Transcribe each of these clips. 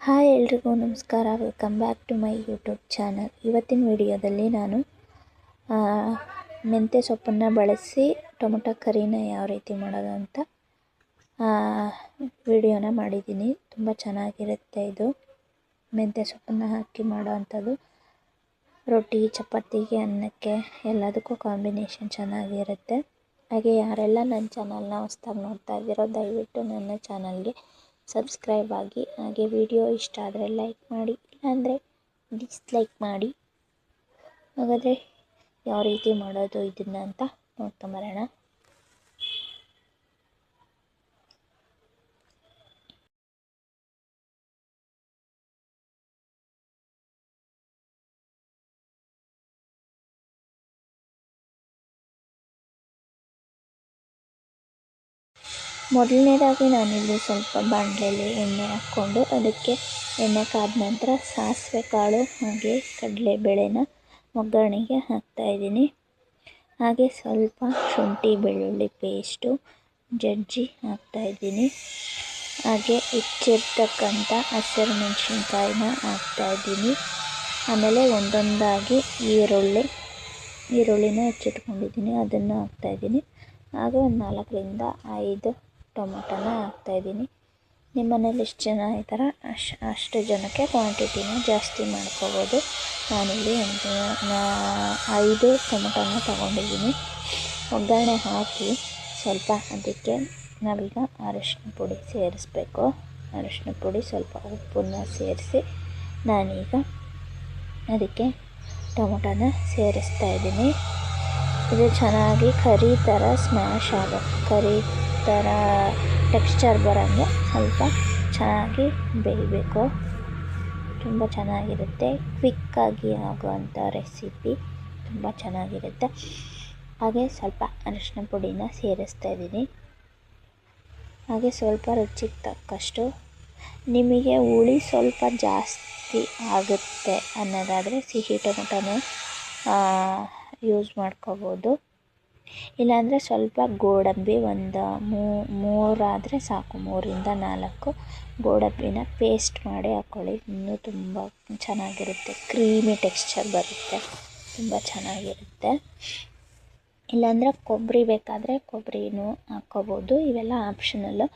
Hi ಎಲ್ರಿಗೂ ನಮಸ್ಕಾರ. Welcome back to my YouTube channel ಇವತ್ತಿನ ವಿಡಿಯೋದಲ್ಲಿ ನಾನು ಮೆಂತ್ಯ ಸೊಪ್ಪನ್ನು ಬಳಸಿ ಟೊಮೊಟೊ ಕರಿನ ಯಾವ ರೀತಿ ಮಾಡೋದು ಅಂತ ವಿಡಿಯೋನ ಮಾಡಿದ್ದೀನಿ. ತುಂಬ ಚೆನ್ನಾಗಿರುತ್ತೆ ಇದು. ಮೆಂತ್ಯ ಸೊಪ್ಪನ್ನು ಹಾಕಿ ಮಾಡೋ ಅಂಥದ್ದು. ರೊಟ್ಟಿ, ಚಪಾತಿಗೆ, ಅನ್ನಕ್ಕೆ ಎಲ್ಲದಕ್ಕೂ ಕಾಂಬಿನೇಷನ್ ಚೆನ್ನಾಗಿರುತ್ತೆ. ಹಾಗೆ ಯಾರೆಲ್ಲ ನನ್ನ ಚಾನಲ್ನ ಹೊಸ್ದಾಗಿ ನೋಡ್ತಾ ಇದ್ದೀರೋ ದಯವಿಟ್ಟು ನನ್ನ ಚಾನಲ್ಗೆ ಸಬ್ಸ್ಕ್ರೈಬ್ ಆಗಿ, ಹಾಗೆ ವಿಡಿಯೋ ಇಷ್ಟ ಆದರೆ ಲೈಕ್ ಮಾಡಿ, ಇಲ್ಲಾಂದರೆ ಡಿಸ್ಲೈಕ್ ಮಾಡಿ. ಹಾಗಾದರೆ ಯಾವ ರೀತಿ ಮಾಡೋದು ಇದನ್ನು ಅಂತ ನೋಡ್ಕೊಂಬರೋಣ ಮೊದಲನೇದಾಗಿ ನಾನಿಲ್ಲಿ ಸ್ವಲ್ಪ ಬಾಣಲೆಯಲ್ಲಿ ಎಣ್ಣೆ ಹಾಕ್ಕೊಂಡು ಅದಕ್ಕೆ ಎಣ್ಣೆ ಕಾದ ನಂತರ ಸಾಸಿವೆ ಕಾಳು ಹಾಗೆ ಕಡಲೆಬೇಳೆನ ಒಗ್ಗರಣೆಗೆ ಹಾಕ್ತಾಯಿದ್ದೀನಿ ಹಾಗೆ ಸ್ವಲ್ಪ ಶುಂಠಿ ಬೆಳ್ಳುಳ್ಳಿ ಪೇಸ್ಟು ಜಜ್ಜಿ ಹಾಕ್ತಾಯಿದ್ದೀನಿ ಹಾಗೆ ಹೆಚ್ಚಿರ್ತಕ್ಕಂಥ ಹಸಿರು ಮೆಣಸಿನ್ಕಾಯಿನ ಹಾಕ್ತಾಯಿದ್ದೀನಿ ಆಮೇಲೆ ಒಂದೊಂದಾಗಿ ಈರುಳ್ಳಿ, ಈರುಳ್ಳಿನ ಹೆಚ್ಚಿಟ್ಕೊಂಡಿದ್ದೀನಿ, ಅದನ್ನು ಹಾಕ್ತಾಯಿದ್ದೀನಿ ಹಾಗೆ ಒಂದು ನಾಲ್ಕರಿಂದ ಐದು ಟೊಮೊಟೊನ ಹಾಕ್ತಾಯಿದ್ದೀನಿ. ನಿಮ್ಮ ಮನೇಲಿ ಎಷ್ಟು ಜನ ಇದ್ದಾರೋ? ಅಷ್ಟು ಅಷ್ಟು ಜನಕ್ಕೆ ಕ್ವಾಂಟಿಟಿನ ಜಾಸ್ತಿ ಮಾಡ್ಕೋಬೋದು. ನಾನಿಲ್ಲಿ ಐದು ಟೊಮೊಟೊನ ತೊಗೊಂಡಿದ್ದೀನಿ. ಒಗ್ಗರಣೆ ಹಾಕಿ ಸ್ವಲ್ಪ ಅದಕ್ಕೆ ನಾವೀಗ ಅರಿಶಿನ ಪುಡಿ ಸೇರಿಸ್ಬೇಕು. ಅರಿಶಿನ ಪುಡಿ ಸ್ವಲ್ಪ ಉಪ್ಪನ್ನ ಸೇರಿಸಿ ನಾನೀಗ ಅದಕ್ಕೆ ಟೊಮೊಟೊನ ಸೇರಿಸ್ತಾ ಇದ್ದೀನಿ ಇದು ಚೆನ್ನಾಗಿ ಕರಿ ಥರ ಸ್ಮ್ಯಾಶ್ ಆಗುತ್ತೆ ಕರಿ ಥರ ಟೆಕ್ಸ್ಚರ್ ಬರೋಂಗೆ ಸ್ವಲ್ಪ ಚೆನ್ನಾಗಿ ಬೇಯಬೇಕು. ತುಂಬ ಚೆನ್ನಾಗಿರುತ್ತೆ. ಕ್ವಿಕ್ಕಾಗಿ ಆಗುವಂಥ ರೆಸಿಪಿ ತುಂಬ ಚೆನ್ನಾಗಿರುತ್ತೆ. ಹಾಗೆ ಸ್ವಲ್ಪ ಅರಿಶಿನ ಪುಡಿನ ಸೇರಿಸ್ತಾ ಇದ್ದೀನಿ. ಹಾಗೆ ಸ್ವಲ್ಪ ರುಚಿಗೆ ತಕ್ಕಷ್ಟು ನಿಮಗೆ ಹುಳಿ ಸ್ವಲ್ಪ ಜಾಸ್ತಿ ಆಗುತ್ತೆ ಅನ್ನೋದಾದರೆ ಸಿಹಿ ಟೊಮೊಟೊನೂ ಯೂಸ್ ಮಾಡ್ಕೋಬೋದು. ಇಲ್ಲಾಂದರೆ ಸ್ವಲ್ಪ ಗೋಡಂಬಿ ಒಂದು ಮೂರಾದರೆ ಸಾಕು, ಮೂರಿಂದ ನಾಲ್ಕು ಗೋಡಂಬಿನ ಪೇಸ್ಟ್ ಮಾಡಿ ಹಾಕ್ಕೊಳ್ಳಿ ಇನ್ನೂ ತುಂಬ ಚೆನ್ನಾಗಿರುತ್ತೆ. ಕ್ರೀಮಿ ಟೆಕ್ಸ್ಚರ್ ಬರುತ್ತೆ. ತುಂಬ ಚೆನ್ನಾಗಿರುತ್ತೆ. ಇಲ್ಲಾಂದರೆ ಕೊಬ್ಬರಿ ಬೇಕಾದರೆ ಕೊಬ್ಬರಿನೂ ಹಾಕ್ಕೋಬೋದು. ಇವೆಲ್ಲ ಆಪ್ಷನಲ್ಲು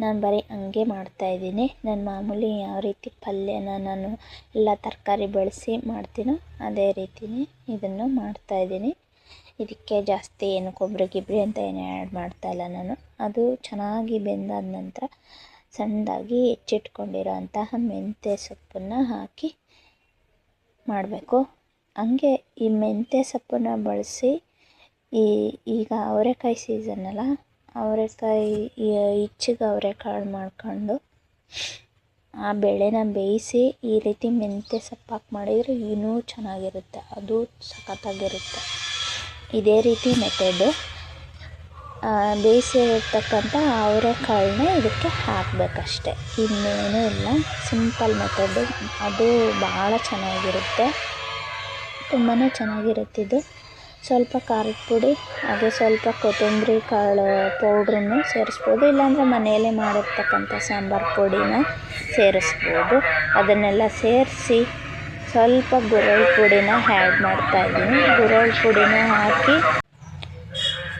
ನಾನು ಬರೀ ಹಂಗೆ ಮಾಡ್ತಾಯಿದ್ದೀನಿ ನಾನು ಮಾಮೂಲಿ ಯಾವ ರೀತಿ ಪಲ್ಯನ ನಾನು ಎಲ್ಲ ತರಕಾರಿ ಬೆಳೆಸಿ ಮಾಡ್ತೀನೋ ಅದೇ ರೀತಿಯೇ ಇದನ್ನು ಮಾಡ್ತಾಯಿದ್ದೀನಿ ಇದಕ್ಕೆ ಜಾಸ್ತಿ ಏನು ಕೊಬ್ಬರಿ ಗಿಬ್ರಿ ಅಂತ ಏನು ಆ್ಯಡ್ ಮಾಡ್ತಾಯಿಲ್ಲ ನಾನು. ಅದು ಚೆನ್ನಾಗಿ ಬೆಂದಾದ ನಂತರ ಸಣ್ಣದಾಗಿ ಹೆಚ್ಚಿಟ್ಕೊಂಡಿರೋ ಅಂತಹ ಮೆಂತ್ಯ ಸೊಪ್ಪನ್ನು ಹಾಕಿ ಮಾಡಬೇಕು. ಹಂಗೆ ಈ ಮೆಂತ್ಯ ಸೊಪ್ಪನ್ನು ಬಳಸಿ ಈ ಈಗ ಅವರೆಕಾಯಿ ಸೀಸನ್ ಅಲ್ಲ, ಅವರೆಕಾಯಿ ಹೆಚ್ಚಿಗೆ ಅವರೆಕಾಳು ಮಾಡ್ಕೊಂಡು ಆ ಬೇಳೆನ ಬೇಯಿಸಿ ಈ ರೀತಿ ಮೆಂತ್ಯ ಸೊಪ್ಪು ಹಾಕಿ ಮಾಡಿದರೆ ಇನ್ನೂ ಚೆನ್ನಾಗಿರುತ್ತೆ. ಅದು ಸಖತ್ತಾಗಿರುತ್ತೆ. ಇದೇ ರೀತಿ ಮೆಥಡು ಬೇಯಿಸಿರ್ತಕ್ಕಂಥ ಅವರೆಕಾಳನ್ನ ಇದಕ್ಕೆ ಹಾಕಬೇಕಷ್ಟೆ. ಇನ್ನೇನೂ ಇಲ್ಲ. ಸಿಂಪಲ್ ಮೆಥಡು ಅದು ಭಾಳ ಚೆನ್ನಾಗಿರುತ್ತೆ. ತುಂಬಾ ಚೆನ್ನಾಗಿರುತ್ತಿದ್ದು ಸ್ವಲ್ಪ ಖಾರದ ಪುಡಿ, ಹಾಗೆ ಸ್ವಲ್ಪ ಕೊತ್ತಂಬರಿ ಕಾಳು ಪೌಡ್ರನ್ನು ಸೇರಿಸ್ಬೋದು. ಇಲ್ಲಾಂದರೆ ಮನೆಯಲ್ಲೇ ಮಾಡಿರ್ತಕ್ಕಂಥ ಸಾಂಬಾರು ಪುಡಿನ ಸೇರಿಸ್ಬೋದು. ಅದನ್ನೆಲ್ಲ ಸೇರಿಸಿ ಸ್ವಲ್ಪ ಗುರೆಳ್ ಪುಡಿನ ಆ್ಯಡ್ ಮಾಡ್ತಾಯಿದ್ದೀನಿ ಗುರೆಳ್ ಪುಡಿನ ಹಾಕಿ,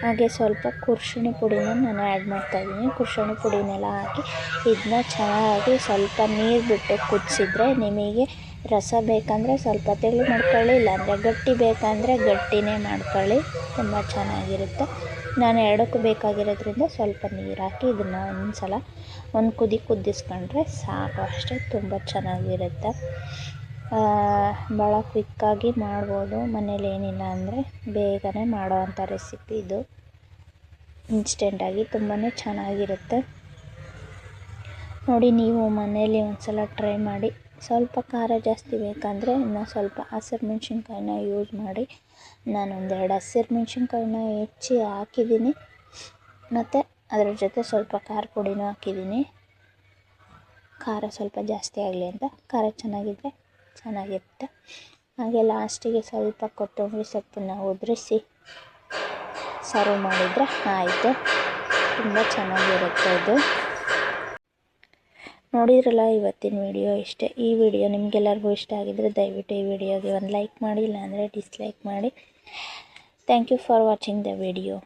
ಹಾಗೆ ಸ್ವಲ್ಪ ಕುರ್ಶಿಣಿ ಪುಡಿನ ನಾನು ಆ್ಯಡ್ ಮಾಡ್ತಾಯಿದ್ದೀನಿ ಕುರ್ಷಣಿ ಪುಡಿನೆಲ್ಲ ಹಾಕಿ, ಇದನ್ನ ಚೆನ್ನಾಗಿ ಸ್ವಲ್ಪ ನೀರು ಬಿಟ್ಟು ಕುದಿಸಿದ್ರೆ ನಿಮಗೆ ರಸ ಬೇಕಂದರೆ ಸ್ವಲ್ಪ ತೆಳು ಮಾಡ್ಕೊಳ್ಳಿ, ಇಲ್ಲಾಂದರೆ ಗಟ್ಟಿ ಬೇಕಂದರೆ ಗಟ್ಟಿನೇ ಮಾಡ್ಕೊಳ್ಳಿ. ತುಂಬ ಚೆನ್ನಾಗಿರುತ್ತೆ. ನಾನು ಎರಡಕ್ಕೂ ಬೇಕಾಗಿರೋದ್ರಿಂದ ಸ್ವಲ್ಪ ನೀರು ಹಾಕಿ ಇದನ್ನು ಒಂದು ಸಲ ಒಂದು ಕುದಿ ಕುದಿಸ್ಕೊಂಡ್ರೆ ಸಾಕು. ಅಷ್ಟೇ, ತುಂಬ ಚೆನ್ನಾಗಿರುತ್ತೆ. ಭಾಳ ಕ್ವಿಕ್ಕಾಗಿ ಮಾಡ್ಬೋದು. ಮನೇಲಿ ಏನಿಲ್ಲ ಅಂದರೆ ಬೇಗನೆ ಮಾಡೋವಂಥ ರೆಸಿಪಿ ಇದು. ಇನ್ಸ್ಟೆಂಟಾಗಿ ತುಂಬಾ ಚೆನ್ನಾಗಿರುತ್ತೆ. ನೋಡಿ, ನೀವು ಮನೇಲಿ ಒಂದು ಸಲ ಟ್ರೈ ಮಾಡಿ. ಸ್ವಲ್ಪ ಖಾರ ಜಾಸ್ತಿ ಬೇಕಂದರೆ ಇನ್ನು ಸ್ವಲ್ಪ ಹಸಿರು ಮೆಣಸಿನ್ಕಾಯಿನ ಯೂಸ್ ಮಾಡಿ. ನಾನೊಂದೆರಡು ಹಸಿರು ಮೆಣಸಿನ್ಕಾಯಿನ ಹೆಚ್ಚಿ ಹಾಕಿದ್ದೀನಿ. ಮತ್ತು ಅದರ ಜೊತೆ ಸ್ವಲ್ಪ ಖಾರ ಪುಡಿನೂ ಹಾಕಿದ್ದೀನಿ. ಖಾರ ಸ್ವಲ್ಪ ಜಾಸ್ತಿ ಆಗಲಿ ಅಂತ. ಖಾರ ಚೆನ್ನಾಗಿದ್ದರೆ ಚೆನ್ನಾಗಿರುತ್ತೆ. ಹಾಗೆ ಲಾಸ್ಟಿಗೆ ಸ್ವಲ್ಪ ಕೊತ್ತಂಬರಿ ಸೊಪ್ಪನ್ನ ಉದುರಿಸಿ ಸರ್ವ್ ಮಾಡಿದರೆ ಆಯಿತು. ತುಂಬ ಚೆನ್ನಾಗಿರುತ್ತೆ ಇದು. ನೋಡಿದ್ರಲ್ಲ ಇವತ್ತಿನ ವಿಡಿಯೋ ಇಷ್ಟೇ. ಈ ವಿಡಿಯೋ ನಿಮಗೆಲ್ಲರಿಗೂ ಇಷ್ಟ ಆಗಿದ್ರೆ ದಯವಿಟ್ಟು ಈ ವಿಡಿಯೋಗೆ ಒಂದು ಲೈಕ್ ಮಾಡಿ, ಇಲ್ಲಾಂದರೆ ಡಿಸ್ಲೈಕ್ ಮಾಡಿ. Thank you for watching the video